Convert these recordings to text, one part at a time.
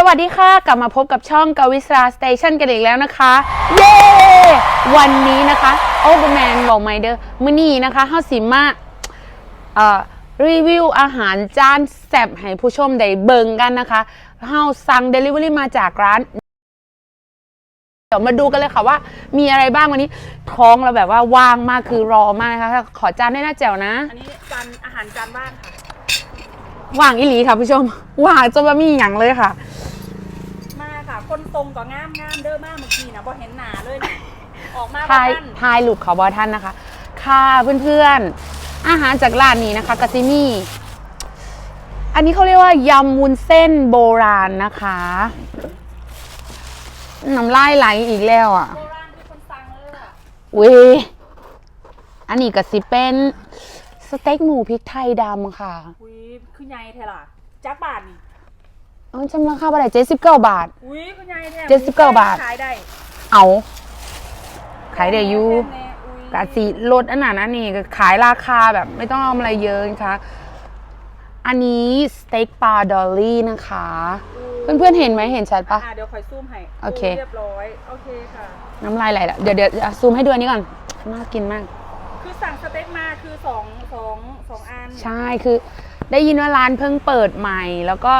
สวัสดีค่ะกลับมาพบกับช่องกาวิสราสเตชันกันอีกแล้วนะคะ เย้ วันนี้นะคะโอ้บแมนบอกไม่เด้อมื้อนี้นะคะเฮาสิมาเอ่อรีวิวอาหารจานแซ่บให้ผู้ชมได้เบิ่งกันนะคะเฮาสั่ง Delivery มาจากร้าน เดี๋ยวมาดูกันเลยค่ะว่ามีอะไรบ้างวันนี้ ท้องเราแบบว่าว่างมากคือรอมากนะคะ ขอจานได้หน้าแจ๋วนะ อันนี้จานอาหารจานบ้านค่ะว่างอีหลีค่ะผู้ชมว่างจะมามีอย่างเลยค่ะมา ค่ะคนตรงก็งามงามเด้อมากเมื่อกี้นะพอเห็นหนาเลยนะออกมาทายบ้านทายหลุดขอบอท่านนะคะ ค่ะเพื่อนๆ อาหารจากร้านนี้นะคะกาซิมี่ อันนี้เขาเรียกว่ายำวุ้นเส้นโบราณนะคะน้ำลายไหลอีกแล้วอะ โบราณคือคนสั่งเลยอะเว้ยอันนี้ก็สิเป็นสเต็กหมูพริกไทยดำค่ะ อุ้ยคือไงแท้ล่ะจักบาทนี่ เอ้าจำราคาบาทเจ็ดสิบเก้าบาท อุ้ยคือไงแท้เจ็ดสิบเก้าบาท ขายได้เอาขายได้อยูแน่ๆอุ๊ยกาสีลดอันนั้นอันนี้ก็ขายราคาแบบไม่ต้องเอาอะไรเยอะนะคะ อันนี้สเต็กปลาดอลลี่นะคะ เพื่อนๆเห็นไหมเห็นชัดปะอะเดี๋ยวคอยซูมให้โอเคเรียบร้อยโอเคค่ะน้ำลายไหลแล้วเดี๋ยวเดี๋ยวอะซูมให้ดูอันนี้ก่อนน่ากินมาก คือสั่งสเต็กมาคือสองสองสองอันใช่คือได้ยินว่าร้านเพิ่งเปิดใหม่แล้วก็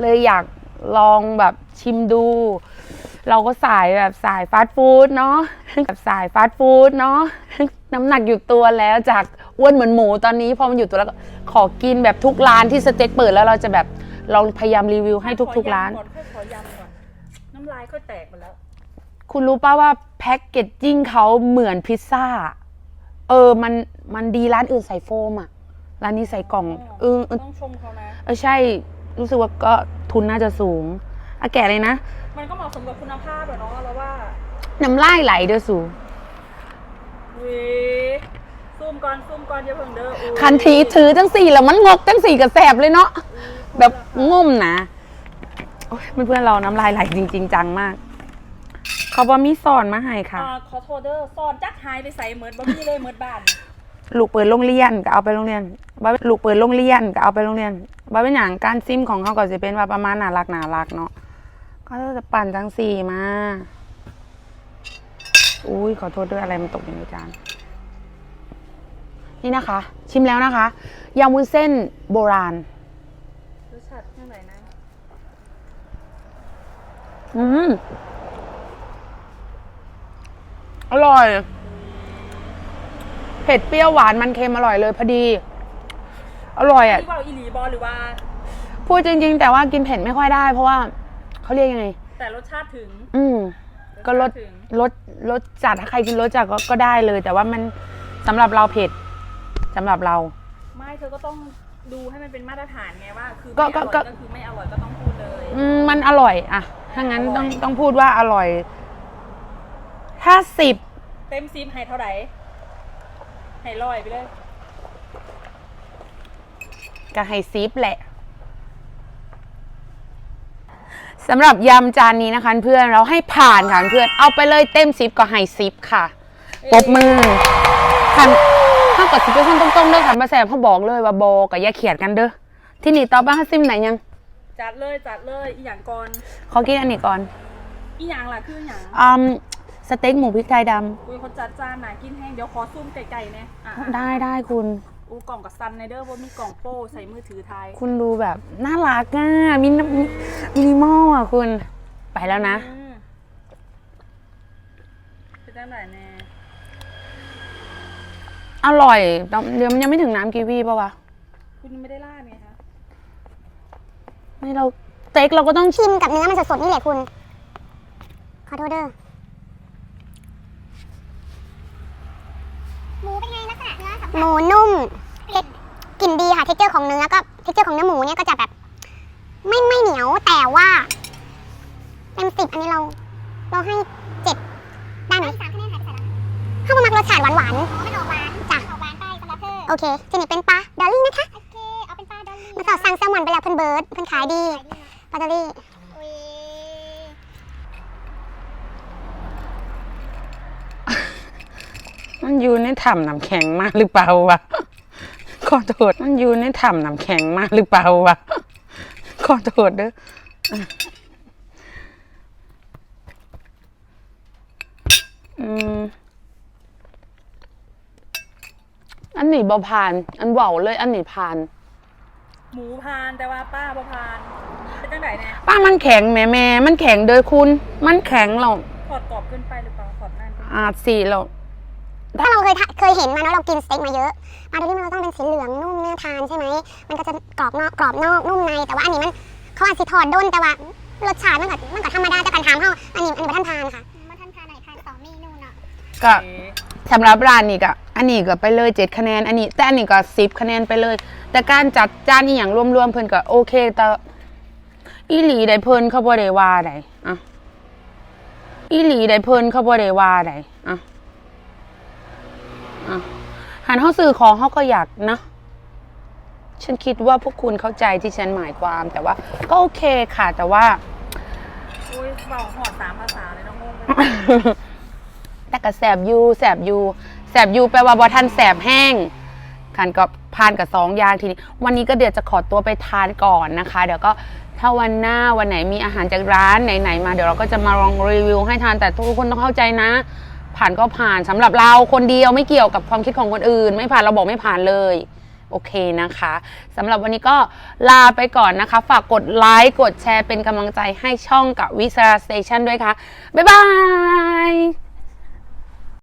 เลยอยากลองแบบชิมดู เราก็สายแบบสายฟาสต์ฟู้ดเนาะแบบสายฟาสต์ฟู้ดเนาะน้ำหนักอยู่ตัวแล้วจากอ้วนเหมือนหมูตอนนี้พอมันอยู่ตัวแล้วก็ขอกินแบบทุกร้านที่สเต็กเปิดแล้วเราจะแบบลองพยายามรีวิวให้ทุก ๆ ร้าน ขอยำก่อนค่อยขอยำก่อนน้ำลายค่อยแตกหมดแล้ว คุณรู้ป่าว่าแพ็กเกจจิ้งเขาเหมือนพิซซ่า เออมันมันดีร้านอื่นใส่โฟมอะร้านนี้ใส่กล่องเออเออต้องชมเขานะ เออใช่ รู้สึกว่าก็ทุนน่าจะสูงอะแกะเลยนะ มันก็เหมาะสมกับคุณภาพอะเนาะแล้วว่าน้ำลายไหลเด้อสูเว้ซูมก่อนซูมก่อนอย่าเพิ่งเด้ออุ๊ยคันทีถือจังสี่แล้วมันงกจังสี่กับแสบเลยเนาะแบบงมนะโอ้ยเพื่อนๆเราน้ำลายไหลจริง ๆ จังมาก เขาบอกมีสอนมาให้ค่ะ อ่าขอโทษเด้อซอนจักหายไปใส่เหมือนบ่มีเลยเหมือนบ้าน ลูกเปิดโรงเรียนก็เอาไปโรงเรียน ว่าลูกเปิดโรงเรียนก็เอาไปโรงเรียนว่าเป็นอย่างการซิมของเขาก็จะเป็นว่าประมาณน่ารักน่ารักเนาะก็จะปั่นจังสี่มาอุ้ยขอโทษด้วยอะไรมันตกอยู่ในจานนี่นะคะ ชิมแล้วนะคะยำวุ้นเส้นโบราณรสชาติเท่าไหร่นะอืมอร่อย เผ็ดเปรี้ยวหวานมันเค็มอร่อยเลยพอดี อร่อยอะ ที่ว่าอีหลีบอหรือว่า พูดจริง ๆ แต่ว่ากินเผ็ดไม่ค่อยได้ เพราะว่าเขาเรียกยังไง แต่รสชาติถึงอืม ก็ลดถึงลดลดจัดถ้าใครกินรสจัดก็ก็ได้เลย แต่ว่ามันสำหรับเราเผ็ดสำหรับเรา ไม่เธอก็ต้องดูให้มันเป็นมาตรฐานไงว่า คือก็ไม่อก็ร่อยก็ ก็คือไม่อร่อยก็ต้องพูดเลย อืมมันอร่อยอะถ้างั้นอร่ต้ออยงต้องพูดว่าอร่อย ถ้าสิบเต็มซิมให้เท่าไหร่ให้ร้อยไปเลย ก็ให้ซิปแหละสำหรับยำจานนี้นะคะเพื่อนเราให้ผ่านค่ะเพื่อนเอาไปเลยเต็มซิปก็ให้ซิปค่ะปรบมือคันถ้ากับซิปเป็นคนตรงๆเด้อค่ะมาแสบเขาบอกเลยว่าบอกกับอย่าเขียดกันเด้อที่นี่ต่อไปให้ซิมไหนยัง จัดเลยจัดเลยอีหยังก่อนขอกินอันนี้ก่อนอีหยังล่ะคืออหยังอืมสเต็กหมูพริกไทยดคุยเขาจัดจานหนากินแห้งเดี๋ยวขอซูมไกลๆเนี่ยอะำได้ได้คุณ อูกล่องกับซันในเด้อว่ามีกล่องโป้ใส่มือถือไทยคุณดูแบบน่ารักอะมินิมินิมอลอะคุณ ไปแล้วนะอืมเป็นจังไหนแน่อร่อยแต่เดี๋ยวมันยังไม่ถึงน้ำกีวีป่าวะคุณไม่ได้ล่าดไงคะนี่เราสเต็กเราก็ต้องชิมกับเนื้อมันสดๆนี่แหละคุณ ขอโทษเด้อ หมูเป็นไงลักษณะเนื้อ หมูนุ่มเท็จกลิ่นดีค่ะเท็กเจอร์ของเนื้อก็เท็กเจอร์ของเนื้อหมูเนี่ยก็จะแบบ ไม่ไม่เหนียวแต่ว่าเต็มสิบอันนี้เรา เราให้เจ็ดได้ไหมสามคะแนนหายไปไหนข้าวมักรสชาติหวานหวานไม่ออกหวานจ้ะออกหวานไปสำหรับเธอโอเคทีนี้เป็นปลาดอลลี่นะคะโอเคเอาเป็นปลาดอลลี่มาต่อสั่งแซลมอนไปแล้วเพิ่นเบิร์ดเพิ่นขายดีปลาดอลลี่ มันอยู่ในถ้ำน้ำแข็งมากหรือเปล่าวะขอโทษมันอยู่ในถ้ำน้ำแข็งมากหรือเปล่าวะขอโทษเด้ออันนี้บ่ผ่าน อันเว้าเลยอันนี้ผ่าน หมูพานแต่ว่าป้าบ่พานเป็นจังไหนเน่ป้ามันแข็งแม่แม่ มันแข็งโดยคุณ มันแข็งหรอกขอดกรอบขึ้นไปหรือเปล่าขอดนั่นอาจสี่หรอก ยทะเคยเห็นมาเนาะเรากินสเต็กมาเยอะปลาดอลลี่มันก็ต้องเป็นสีเหลืองนุ่มน่าทานใช่ไหมมันก็จะกรอบนอกกรอบนอกนุ่มในแต่ว่าอันนี้มันเขาอาจสิถอดด้นแต่ว่ารสชาติมันก็มันก็ธรรมดาแต่การถามเขาอันนี้อันนี้บ่ท่านทานค่ะบ่ท่านทานไหนทานสองเมนูเนาะก็เอ๊ะสำหรับร้านนี้ก็อันนี้ก็ไปเลยเจ็ดคะแนนอันนี้แต่อันนี้ก็สิบคะแนนไปเลย แต่การจัดจานนี่อย่างรวมๆเพิ่นก็โอเคแต่อีหลีได้เพิ่นเขาบ่ได้ว่าใดอะอีหลีได้เพิ่นเขาบ่ได้ว่าใดอะ อะหันเฮาซื้อของเฮาก็อยากนะ ฉันคิดว่าพวกคุณเข้าใจที่ฉันหมายความแต่ว่า ก็โอเคค่ะ แต่ว่าโอ้ยเบาหอดสามภาษาเลยน้องงงเลยแต่ก็แสบอยูแสบอยูแสบอยูแปลว่าบ่ทันแสบแห้งขันก็พานกับสองอย่างทีนี้ วันนี้ก็เดี๋ยวจะขอตัวไปทานก่อนนะคะ เดี๋ยวก็ถ้าวันหน้าวันไหนมีอาหารจากร้านไหนๆมาเดี๋ยวเราก็จะมาลองรีวิวให้ทานแต่ทุกคนต้องเข้าใจนะ ผ่านก็ผ่านสำหรับเราคนเดียวไม่เกี่ยวกับความคิดของคนอื่น ไม่ผ่านเราบอกไม่ผ่านเลยโอเคนะคะสำหรับวันนี้ก็ลาไปก่อนนะคะ ฝากกดไลค์กดแชร์เป็นกำลังใจให้ช่องกับวิสราสเตชันด้วยค่ะ บ๊ายบาย